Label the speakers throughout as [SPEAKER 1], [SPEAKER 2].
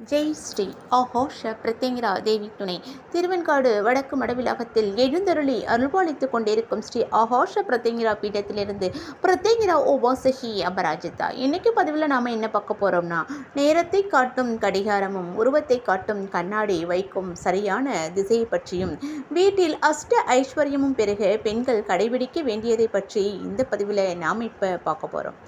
[SPEAKER 1] ஜெய் ஸ்ரீ. ஆஹோஷ பிரத்யங்கிரா தேவி துணை. திருவெண்காடு வடக்கு மடவிலாகத்தில் எழுந்தருளி அருள்பாலித்துக் கொண்டிருக்கும் ஸ்ரீ ஆஹோஷ பிரத்யங்கிரா பீடத்திலிருந்து பிரத்யங்கிரா ஓ வாசகி அபராஜிதா. இன்னைக்கு பதிவில் நாம் என்ன பார்க்க போகிறோம்னா நேரத்தை காட்டும் கடிகாரமும் உருவத்தை காட்டும் கண்ணாடி வைக்கும் சரியான திசையை பற்றியும் வீட்டில் அஷ்ட ஐஸ்வர்யமும் பெருக பெண்கள் கடைபிடிக்க வேண்டியதை பற்றி இந்த பதிவில் நாம் இப்போ பார்க்க போகிறோம்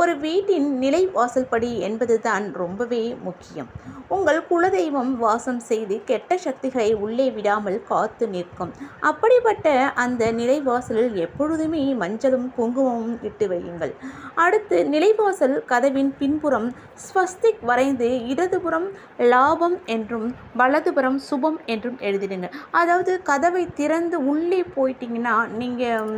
[SPEAKER 1] ஒரு வீட்டின் நிலை வாசல்படி என்பதுதான் ரொம்பவே முக்கியம். உங்கள் குலதெய்வம் வாசம் செய்து கெட்ட சக்திகளை உள்ளே விடாமல் காத்து நிற்கும். அப்படிப்பட்ட அந்த நிலைவாசலில் எப்பொழுதுமே மஞ்சளும் குங்குமமும் இட்டு வையுங்கள். அடுத்து நிலைவாசல் கதவின் பின்புறம் ஸ்வஸ்திக் வரைந்து இடதுபுறம் லாபம் என்றும் வலதுபுறம் சுபம் என்றும் எழுதிடுங்க அதாவது கதவை திறந்து உள்ளே போயிட்டீங்கன்னா நீங்கள்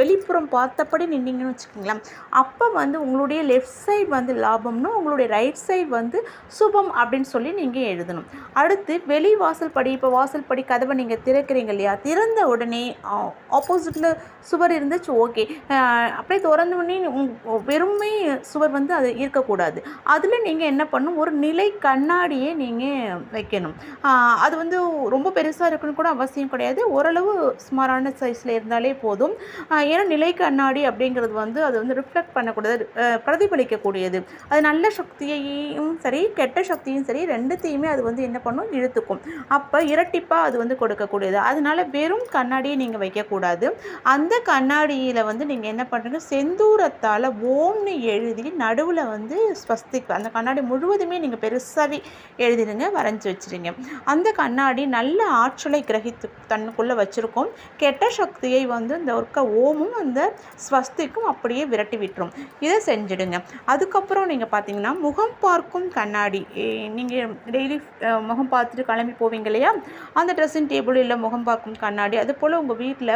[SPEAKER 1] வெளிப்புறம் பார்த்தபடி நின்னீங்கன்னு வச்சுக்கோங்களேன். அப்போ வந்து உங்களுடைய லெஃப்ட் சைடு வந்து லாபம்னு உங்களுடைய ரைட் சைடு வந்து சுபம் அப்படின்னு சொல்லி நீங்கள் எழுதணும். அடுத்து வெளி வாசல் படி இப்போ வாசல் படி கதவை நீங்கள் திறக்கிறீங்க இல்லையா? திறந்த உடனே ஆப்போசிட்டில் சுவர் இருந்துச்சு ஓகே. அப்படியே திறந்த உடனே வெறுமே சுவர் வந்து அது இருக்கக்கூடாது. அதில் நீங்கள் என்ன பண்ணணும்? ஒரு நிலை கண்ணாடியே நீங்கள் வைக்கணும். அது வந்து ரொம்ப பெருசாக இருக்குன்னு கூட அவசியம் கிடையாது. ஓரளவு சுமாரான சைஸில் இருந்தாலே போதும். ஏன்னா நிலை கண்ணாடி அப்படிங்கிறது வந்து அது வந்து ரிஃப்ளெக்ட் பண்ணக்கூடாது பிரதிபலிக்கக்கூடியது. அது நல்ல சக்தியையும் சரி கெட்ட சக்தியும் சரி ரெண்டுத்தையுமே அது வந்து என்ன பண்ணும்? இழுத்துக்கும். அப்போ இரட்டிப்பாக அது வந்து கொடுக்கக்கூடியது. அதனால வெறும் கண்ணாடியை நீங்கள் வைக்கக்கூடாது. அந்த கண்ணாடியில் வந்து நீங்கள் என்ன பண்ணுறீங்க செந்தூரத்தால் ஓம்னு எழுதி நடுவில் வந்து ஸ்வஸ்திக் அந்த கண்ணாடி முழுவதுமே நீங்கள் பெருசாகவே எழுதிடுங்க வரைஞ்சி வச்சுருங்க. அந்த கண்ணாடி நல்ல ஆற்றலை கிரகித்து தன்னுக்குள்ளே வச்சுருக்கோம். கெட்ட சக்தியை வந்து இந்த ஒர்க்க ஓமும் அந்த ஸ்வஸ்திக்கும் அப்படியே விரட்டி விட்டுரும். இதை செஞ்சுடுங்க. அதுக்கப்புறம் நீங்கள் பார்த்தீங்கன்னா முகம் பார்க்கும் கண்ணாடி நீங்கள் டெய்லி முகம் பார்த்துட்டு கிளம்பி போவீங்க இல்லையா? அந்த ட்ரெஸ்ஸிங் டேபிள் இல்லை முகம் பார்க்கும் கண்ணாடி அது போல் உங்கள் வீட்டில்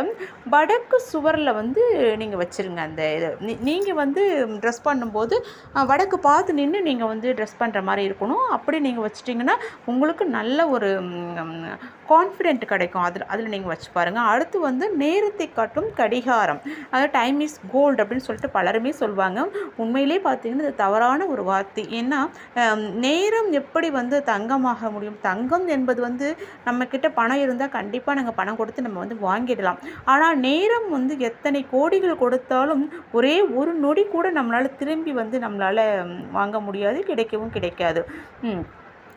[SPEAKER 1] வடக்கு சுவரில் வந்து நீங்கள் வச்சுருங்க அந்த இதை. நீங்கள் வந்து ட்ரெஸ் பண்ணும்போது வடக்கு பார்த்து நின்று நீங்கள் வந்து ட்ரெஸ் பண்ணுற மாதிரி இருக்கணும். அப்படி நீங்கள் வச்சிட்டிங்கன்னா உங்களுக்கு நல்ல ஒரு கான்ஃபிடென்ட் கிடைக்கும். அதில் அதில் நீங்கள் வச்சு பாருங்கள் அடுத்து வந்து நேரத்தை காட்டும் கடிகாரம். அதாவது டைம் இஸ் கோல்டு அப்படின்னு சொல்லிட்டு பலருமே சொல்லுவாங்க. உண்மையிலே பார்த்தீங்கன்னா இது தவறான ஒரு வார்த்தை. ஏன்னா நேரம் எப்படி எப்படி வந்து தங்கமாக முடியும்? தங்கம் என்பது வந்து நம்மக்கிட்ட பணம் இருந்தால் கண்டிப்பாக நாங்கள் பணம் கொடுத்து நம்ம வந்து வாங்கிடலாம். ஆனால் நேரம் வந்து எத்தனை கோடிகள் கொடுத்தாலும் ஒரே ஒரு நொடி கூட நம்மளால் திரும்பி வந்து நம்மளால் வாங்க முடியாது கிடைக்கவும் கிடைக்காது. ம்.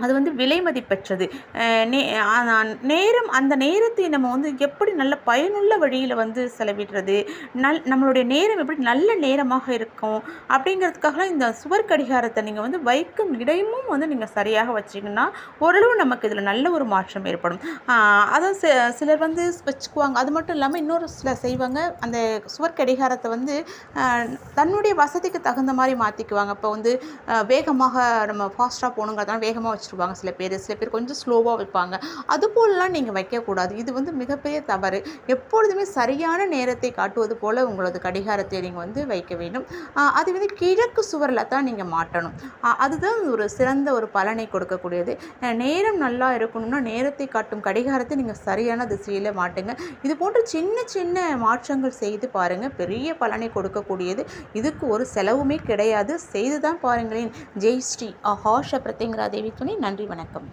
[SPEAKER 1] அது வந்து விலை மதிப்பெற்றது. நே நேரம் அந்த நேரத்தை நம்ம வந்து எப்படி நல்ல பயனுள்ள வழியில் வந்து செலவிடுறது? நல் நம்மளுடைய நேரம் எப்படி நல்ல நேரமாக இருக்கும்? அப்படிங்கிறதுக்காக இந்த சுவர் கடிகாரத்தை நீங்கள் வந்து வைக்கும் இடமும் வந்து நீங்கள் சரியாக வச்சிங்கன்னா ஓரளவு நமக்கு இதில் நல்ல ஒரு மாற்றம் ஏற்படும். அதான் சி சிலர் வந்து வச்சுக்குவாங்க. அது மட்டும் இல்லாமல் இன்னொரு சிலர் செய்வாங்க. அந்த சுவர் கடிகாரத்தை வந்து தன்னுடைய வசதிக்கு தகுந்த மாதிரி மாற்றிக்குவாங்க இப்போ வந்து வேகமாக நம்ம ஃபாஸ்ட்டாக போகணுங்கிறதுனால வேகமாக வச்சுருவாங்க சில பேர். சில பேர் கொஞ்சம் ஸ்லோவாக வைப்பாங்க. அது போலலாம் நீங்கள் வைக்கக்கூடாது. இது வந்து மிகப்பெரிய தவறு. எப்பொழுதுமே சரியான நேரத்தை காட்டுவது போல் உங்களது கடிகாரத்தை நீங்கள் வந்து வைக்க வேண்டும். அது வந்து கிழக்கு சுவரில் தான் நீங்கள் மாட்டணும். அதுதான் ஒரு சிறந்த ஒரு பலனை கொடுக்கக்கூடியது. நேரம் நல்லா இருக்கணும்னா நேரத்தை காட்டும் கடிகாரத்தை நீங்கள் சரியான திசையில் மாட்டுங்க. இது போன்ற சின்ன சின்ன மாற்றங்கள் செய்து பாருங்கள் பெரிய பலனை கொடுக்கக்கூடியது. இதுக்கு ஒரு செலவுமே கிடையாது. செய்து தான் பாருங்களேன். ஜெய் ஸ்ரீ. அஹாஷ பிரத்யங்கரா தேவி துணை. நன்றி வணக்கம்.